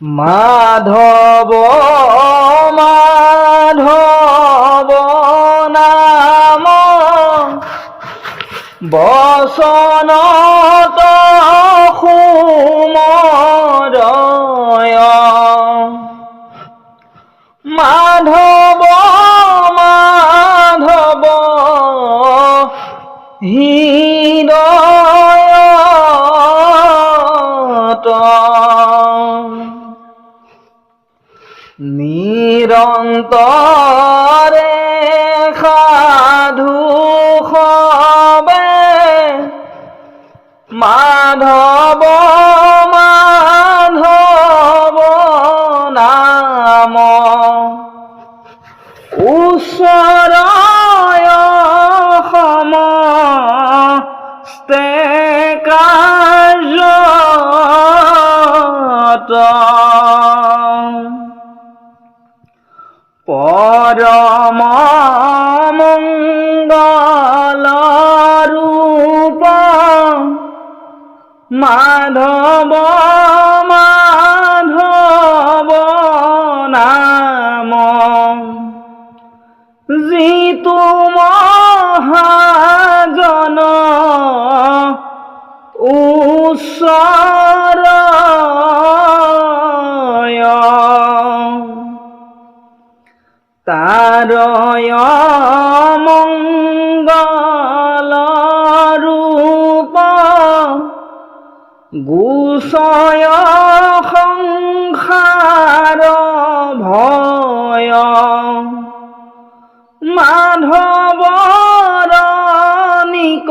মাধব মাধব নাম। বসনত সুমরয় মাধব মাধব হৃদয়ত নিৰন্তৰে সাধু সবে মাধৱ মাধৱ নাম। ওচৰয় সমস্তে কাৰ্যত পরম মঙ্গল রূপ মাধব মাধব নাম যিটো মহাজন উচ্চৰয় তারয় মঙ্গল রূপ গুচয় সংসার ভয় মাধৱৰ নিক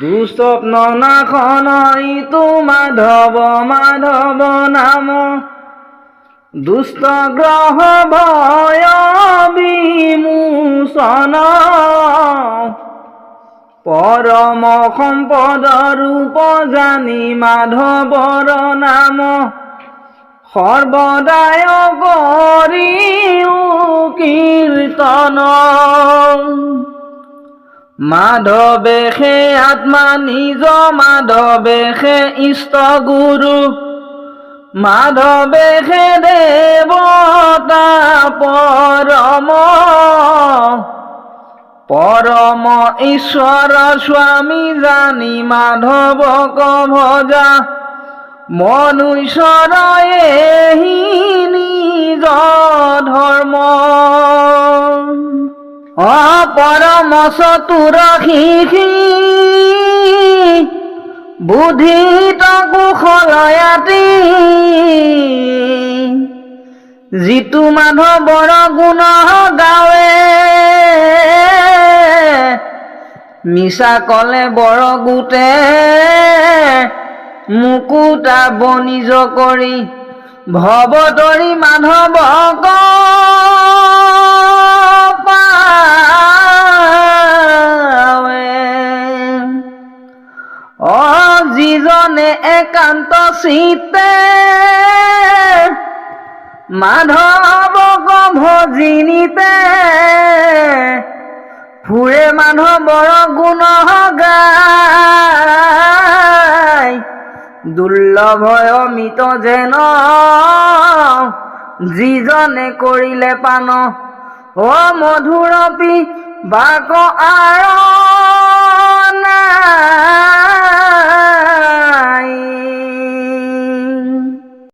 দুস্বপ্ন নাখন ইটো মাধৱ মাধৱ নাম। দুষ্ট গ্ৰহ ভয় পৰম সম্পদ ৰূপ জানি মাধৱৰ নাম। সৰ্বদায় কৰিও কীৰ্তন মাধৱে সে আত্মা নিজ মাধৱে সে ইষ্ট গুৰু মাধৱে সে দেৱতা পৰম পৰম ঈশ্বৰ স্বামী জানি মাধৱক ভজা মনুষ্যৰ এহি নিজ ধৰ্ম অপরম চতুর শিখি বুদ্ধি কুশলয়াতি যিটো মাধৱৰ গুণ গাৱে। মিছা কলে বৰ গোটে। মুকুতা বনিজ কৰি ভৱতৰি মাধৱক পাৱে অ যিজনে একান্ত চিতে মাধৱক ভজিনিতে ফুৰে মাধৱৰ গুণ গায় দুৰ্লভয় অমিত যেন যিজনে কৰিলে পান অ মধুরপি বাক আৰ